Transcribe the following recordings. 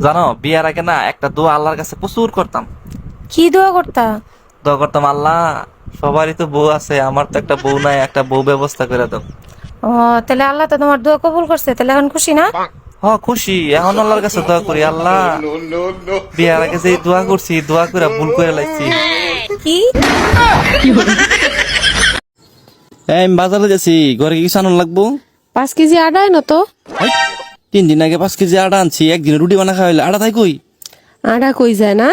জানো বিয়ার আগে না একটা দোয়া আল্লাহর কাছে প্রচুর করতাম। কি দোয়া করতা? দোয়া করতাম আল্লাহ সবারই তো বউ আছে আমার তো একটা বউ নাই একটা বউ ব্যবস্থা করে দাও। ও তাহলে আল্লাহ তো তোমার দোয়া কবুল করছে তাহলে এখন খুশি না? হ খুশি এখন আল্লাহর কাছে দোয়া করি আল্লাহ বিয়ার আগে যে দোয়া করছি দোয়া করে ভুল করে লাগছি কি? এই আমি বাজারে যাচ্ছি ঘরে কি কিছু আনন্দ লাগবো? পাঁচ কেজি আড়াই না তো। তিন দিন আগে পাঁচ কেজি আটা আনছি একদিন রুটি বানা খাওয়াইলে আটা তাই কই? আটা কই যায় না?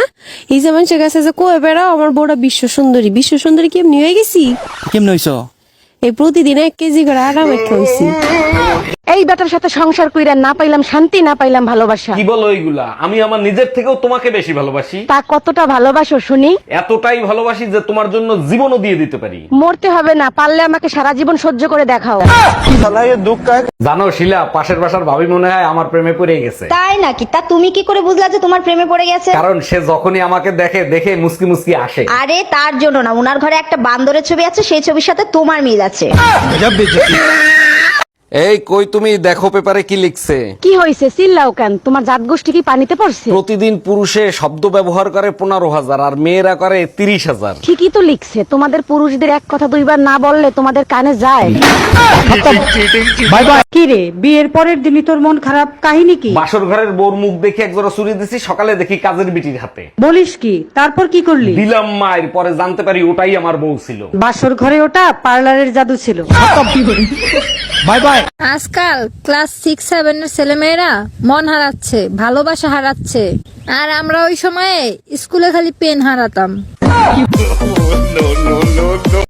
এই যে মানুষের কাছে যে কয়ে বেড়াও আমার বড় বিশ্ব সুন্দরী। বিশ্ব সুন্দরী কেমনি হয়ে গেছি? কেমনে হইছ? এই প্রতিদিন এক কেজি করে আটা মেখে হয়েছি এই বেটার সাথে সংসার কইরা না পাইলাম শান্তি না পাইলাম ভালোবাসা। কি বলো এইগুলা? আমি আমার নিজের থেকেও তোমাকে বেশি ভালোবাসি। তা কতটা ভালোবাসো শুনি? এতটাই ভালোবাসি যে তোমার জন্য জীবনও দিয়ে দিতে পারি। মরতে হবে না পারলে আমাকে সারা জীবন সহ্য করে দেখাও। জানো শিলা পাশের বাসার ভাবি মনে হয় আমার প্রেমে পড়ে গেছে। তাই নাকি? তা তুমি কি করে বুঝলা যে তোমার প্রেমে পড়ে গেছে? কারণ সে যখনই আমাকে দেখে দেখে মুসকি মুসকি আসে। আরে তার জন্য না উনার ঘরে একটা বান্দরের ছবি আছে সেই ছবির সাথে তোমার মিল আছে। এই কই তুমি? দেখো পেপারে কি লিখছে। কি হয়েছে চিল্লাও কেন? তোমার জাত গোষ্ঠী কি পানিতে পড়ছে? প্রতিদিন পুরুষে শব্দ ব্যবহার করে পনেরো হাজার আর মেয়েরা করে তিরিশ হাজার। ঠিকই তো লিখছে। তোমাদের পুরুষদের এক কথা দুইবার না বললে তোমাদের কানে যায়। কি রে? বিয়ের পরের দিনই তোর মন খারাপ? কাহিনী কি? বাসর ঘরের বোর মুখ দেখে একজোড়া চুরি দিছি সকালে দেখি কাজের বিটির হাতে। বলিস কি? তারপর কি করলি? দিলাম মায়ের পরে জানতে পারি ওটাই আমার বউ ছিল। বাসর ঘরে ওটা পার্লারের জাদু ছিল। বাই বাই আজকাল ক্লাস সিক্স সেভেন সেভেনের ছেলেমেয়েরা মন হারাচ্ছে ভালোবাসা হারাচ্ছে। আর আমরা ওই সময়ে স্কুলে খালি পেন হারাতাম।